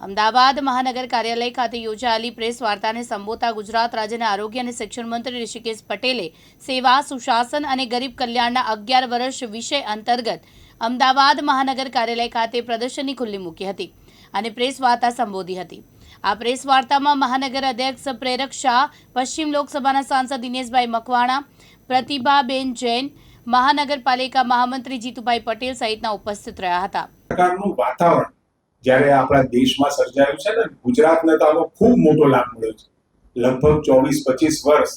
અમદાવાદ મહાનગર કાર્યાલય ખાતે યોજાયેલી પ્રેસ વાર્તાને સંબોધતા ગુજરાત રાજ્યના આરોગ્ય અને શિક્ષણ મંત્રી ઋષિકેશ પટેલે સેવા, સુશાસન અને ગરીબ કલ્યાણના અગિયાર વર્ષ વિષય અંતર્ગત અમદાવાદ મહાનગર કાર્યાલય ખાતે પ્રદર્શની ખુલ્લી મૂકી હતી અને પ્રેસ વાર્તા સંબોધી હતી. આ પ્રેસ વાર્તામાં મહાનગર અધ્યક્ષ પ્રેરક શાહ, પશ્ચિમ લોકસભાના સાંસદ દિનેશભાઈ મકવાણા, પ્રતિભાબેન જૈન, મહાનગરપાલિકા મહામંત્રી જીતુભાઈ પટેલ સહિતના ઉપસ્થિત રહ્યા હતા. વાતાવરણ જ્યારે આપણા દેશમાં સર્જાયું છે ને, ગુજરાતને તો આનો ખૂબ મોટો લાભ મળ્યો છે. લગભગ ચોવીસ, પચીસ વર્ષ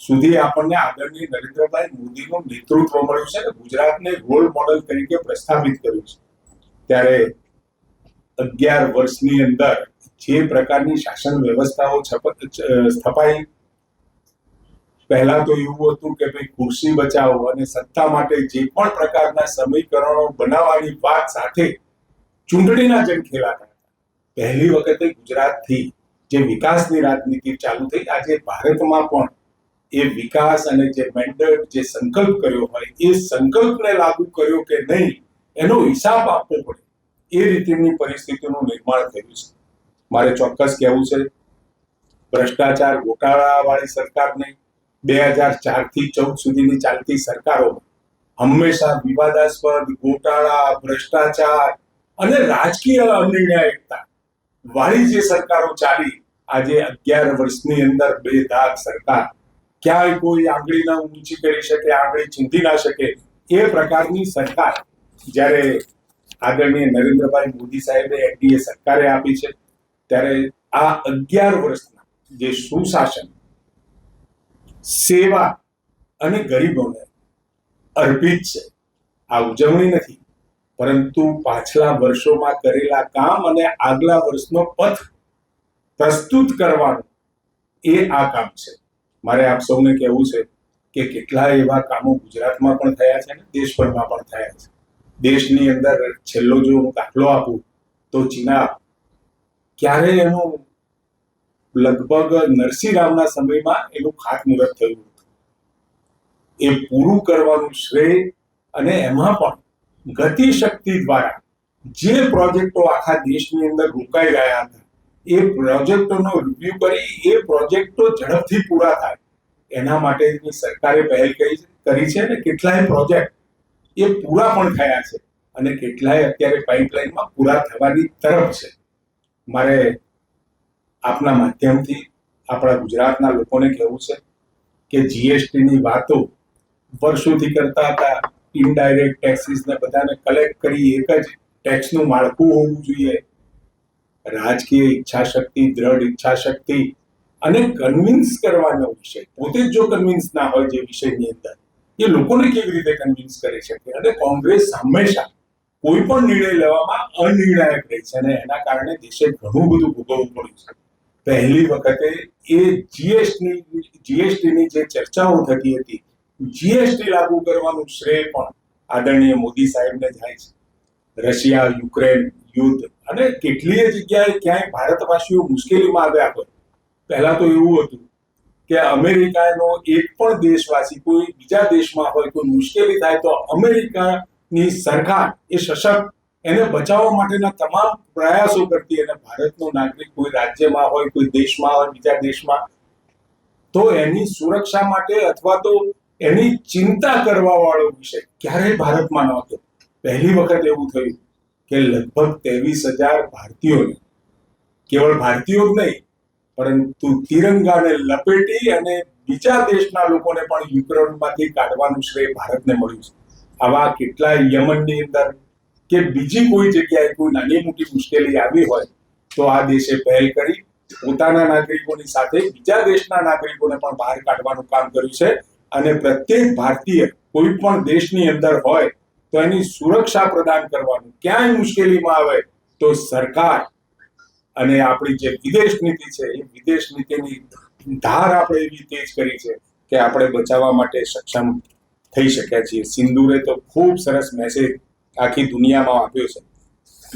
સુધી આપણને આદરણીય નરેન્દ્રભાઈ મોદીનું નેતૃત્વ મળ્યું છે ને, ગુજરાતને રોલ મોડલ તરીકે પ્રસ્થાપિત કર્યું છે. ત્યારે અગિયાર વર્ષની અંદર જે પ્રકારની શાસન વ્યવસ્થાઓ સ્થપાઈ, પહેલા તો એવું હતું કે ભાઈ ખુરશી બચાવો અને સત્તા માટે જે પણ પ્રકારના સમીકરણો બનાવવાની વાત સાથે ચૂંટણીના જેમ હતા. પહેલી વખતે ગુજરાતથી જે વિકાસની રાજનીતિ ચાલુ થઈ, આજે ભારતમાં પણ એ વિકાસ અને જે મેન્ડેટ જે સંકલ્પ કર્યો હોય, એ સંકલ્પને લાગુ કર્યો કે નહીં, એનો હિસાબ આપવો પડે. એ રીતેની પરિસ્થિતિનું નિર્માણ થયું છે. મારે ચોક્કસ કહેવું છે, ભ્રષ્ટાચાર ગોટાળા વાળી સરકાર નહીં બે હજાર ચારથી ચૌદ સુધીની ચાલતી સરકારો હંમેશા વિવાદાસ્પદ, ગોટાળા, ભ્રષ્ટાચાર અને રાજકીય અનિર્ણાયકતા વાળી જે સરકારો ચાલી, આજે અગિયાર વર્ષની અંદર બે દાગ સરકાર, ક્યાંય કોઈ આંગળી ના ઊંચી કરી શકે, આંગળી ચીંધી ના શકે, એ પ્રકારની સરકાર જ્યારે આદરણીય નરેન્દ્રભાઈ મોદી સાહેબે એનડીએ સરકારે આપી છે, ત્યારે આ અગિયાર વર્ષના જે સુશાસન, સેવા અને ગરીબોને અર્પિત છે. આ ઉજવણી નથી. પરંતુ પાછલા વર્ષોમાં કરેલા કામ અને આગલા વર્ષનો પથ પ્રસ્તુત કરવાનું એ આ કામ છે. મારે આપ સૌને કહેવું છે કે કેટલાય એવા કામો ગુજરાતમાં પણ થયા છે અને દેશભરમાં પણ થયા છે. દેશની અંદર છેલ્લો જો હું દાખલો આપું, તો ચીના ક્યારે એનું લગભગ નરસિંહ રામના સમયમાં એનું ખાતમુહૂર્ત થયું હતું. એ પૂરું કરવાનું શ્રેય અને એમાં પણ ગતિ શક્તિ દ્વારા જે પ્રોજેક્ટો આખા દેશની અંદર રોકાઈ ગયા હતા, એ પ્રોજેક્ટોનો રિવ્યુ કરી, એ પ્રોજેક્ટો ઝડપથી પૂરા થાય, એના માટેની સરકારે પહેલ કરી છે અને કેટલાય પ્રોજેક્ટ એ પૂરા પણ થયા છે અને કેટલાય અત્યારે પાઇપલાઇનમાં પૂરા થવાની તરફ છે. મારે આપના માધ્યમથી આપણા ગુજરાતના લોકોને કહેવું છે કે જીએસટીની વાતો વર્ષોથી કરતા હતા ઇનડાયરેક્ટ ટેક્સીસને બધાને કલેક્ટ કરી એક જ ટેક્સનું માળખું હોવું જોઈએ. રાજકીય ઈચ્છા શક્તિ દ્રઢ ઈચ્છા શક્તિ અને કન્વિન્સ કરવાનો વિષય. પોતે જ કન્વિન્સ ના હોય જે વિષયની અંદર, એ લોકોને કેવી રીતે કન્વિન્સ કરી શકે અને કોંગ્રેસ હંમેશા કોઈ પણ નિર્ણય લેવામાં અનિર્ણાયક રહી છે અને એના કારણે દેશે ઘણું બધું ભોગવવું પડ્યું છે. પહેલી વખતે એ જીએસટી જીએસટીની જે ચર્ચાઓ થતી હતી જીએસટી લાગુ કરવાનું શ્રેય પણ આદરણીય મોદી સાહેબને જાય છે. રશિયા, યુક્રેન યુદ્ધ અને કેટલીય જગ્યાએ ક્યાંય ભારતવાસીઓ મુશ્કેલીમાં આવ્યા હોય. પહેલા તો એવું હતું કે અમેરિકાનો એક પણ દેશવાસી કોઈ બીજા દેશમાં હોય, કોઈ મુશ્કેલી થાય તો અમેરિકાની સરકાર એ સશક્ત, એને બચાવવા માટેના તમામ પ્રયાસો કરતી અને ભારતનો નાગરિક કોઈ રાજ્યમાં હોય, કોઈ દેશમાં હોય, બીજા દેશમાં, તો એની સુરક્ષા માટે અથવા તો એની ચિંતા કરવા વાળો વિષય ક્યારેય ભારતમાં નહોતો. પહેલી વખત એવું થયું કે લગભગ ત્રેવીસ હજાર ભારતીયોને, કેવળ ભારતીયો જ નહીં, પરંતુ તિરંગાને લપેટી અને બીજા દેશના લોકોને પણ યુક્રેનમાંથી કાઢવાનું શ્રેય ભારતને મળ્યું છે. આવા કેટલાય યમનની અંદર કે બીજી કોઈ જગ્યાએ કોઈ નાની મોટી મુશ્કેલી આવી હોય, તો આ દેશે પહેલ કરી, પોતાના નાગરિકોની સાથે બીજા દેશના નાગરિકોને પણ બહાર કાઢવાનું કામ કર્યું છે. અને પ્રત્યેક ભારતીય કોઈ પણ દેશની અંદર હોય તો એની સુરક્ષા પ્રદાન કરવાનું ક્યાંય મુશ્કેલીમાં આવે તો સરકાર અને આપણી જે વિદેશ નીતિ છે, એ વિદેશ નીતિની ધાર આપણે એવી તેજ કરી છે કે આપણે બચાવવા માટે સક્ષમ થઈ શક્યા છીએ. સિંદુરે તો ખૂબ સરસ મેસેજ આખી દુનિયામાં આપ્યો છે.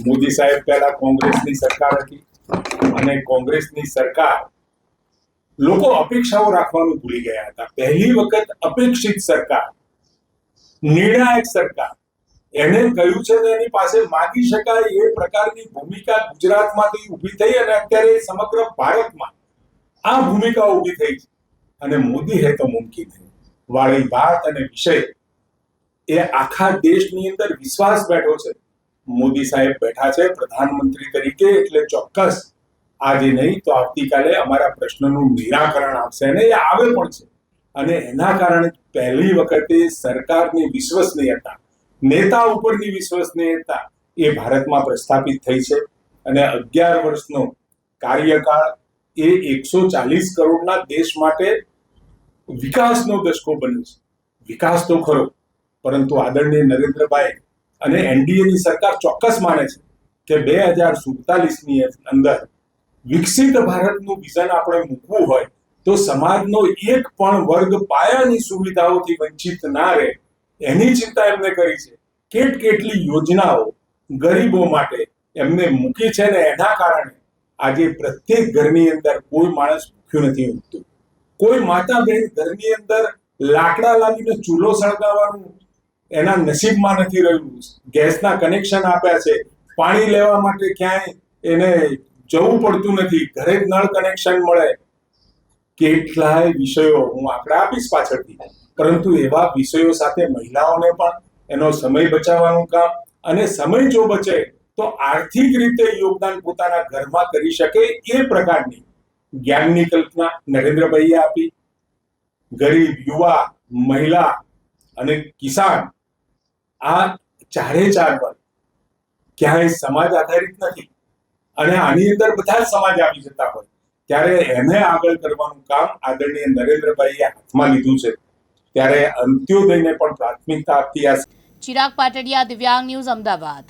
મોદી સાહેબ પહેલા કોંગ્રેસની સરકાર હતી અને કોંગ્રેસની સરકાર લોકો અપેક્ષાઓ રાખવાનું ભૂલી ગયા હતા. પહેલી વખત અપેક્ષિત સરકાર, નિર્ણાયક સરકાર. એને કહ્યું છે ને એની પાસે માગી શકાય એ પ્રકારની ભૂમિકા ગુજરાતમાંથી ઊભી થઈ અને અત્યારે સમગ્ર ભારતમાં આ ભૂમિકા ઊભી થઈ છે. અને મોદી હે તો મુમકિન હે. વાળી વાત અને વિષય એ આખા દેશની અંદર વિશ્વાસ બેઠો છે. મોદી સાહેબ બેઠા છે પ્રધાનમંત્રી તરીકે એટલે ચોક્કસ આજે નહીં, તો આવતીકાલે અમારા પ્રશ્નનું નિરાકરણ આવશે અને એ આવે પણ છે. અને એના કારણે પહેલી વખતે સરકારની વિશ્વસનીયતા, નેતા ઉપરની વિશ્વસનીયતા એ ભારતમાં પ્રસ્થાપિત થઈ છે. અને અગિયાર વર્ષનો કાર્યકાળ એ એકસો ચાલીસ કરોડના દેશ માટે વિકાસનો દશકો બન્યો છે. વિકાસ તો ખરો, પરંતુ આદરણીય નરેન્દ્રભાઈ અને એનડીએની સરકાર ચોક્કસ માને છે કે બે હજાર સુડતાલીસની અંદર વિકસિત ભારતનું વિઝન આપણે મૂકવું હોય તો સમાજનો એક પણ વર્ગ પાયાની સુવિધાઓથી વંચિત ના રહે. એની ચિંતા એમને કરી છે. કેટ કેટલી યોજનાઓ ગરીબો માટે એમને મૂકી છે ને એના કારણે આજે પ્રત્યેક ઘરની અંદર કોઈ માણસ ભૂખ્યું નથી ઊંઘતું. કોઈ માતા બહેન ઘરની અંદર લાકડા લાવીને ચૂલો સળગાવવાનું એના નસીબમાં નથી રહ્યું. ગેસના કનેક્શન આપ્યા છે. પાણી લેવા માટે ક્યાંય એને જવું પડતું નથી. ઘરે જ નળ કનેક્શન મળે. કેટલાય વિષયો હું આંકડા આપીશ પાછળથી. પરંતુ એવા વિષયો સાથે મહિલાઓને પણ એનો સમય બચાવવાનું કામ અને સમય જો બચે તો આર્થિક રીતે યોગદાન પોતાના ઘરમાં કરી શકે એ પ્રકારની જ્ઞાનની કલ્પના નરેન્દ્રભાઈએ આપી. ગરીબ યુવા, મહિલા અને કિસાન આ ચારે ચાર વર્ગ ક્યાંય સમાજ આધારિત નથી. અને આની અંદર બધા જ સમાજ આવી જતા હોય. ત્યારે એને આગળ કરવાનું કામ આદરણીય નરેન્દ્રભાઈએ હાથમાં લીધું છે. ત્યારે અંત્યોદયને પણ પ્રાથમિકતા આપતી આ ચિરાગ પાટડિયા દિવ્યાંગ ન્યૂઝ અમદાવાદ.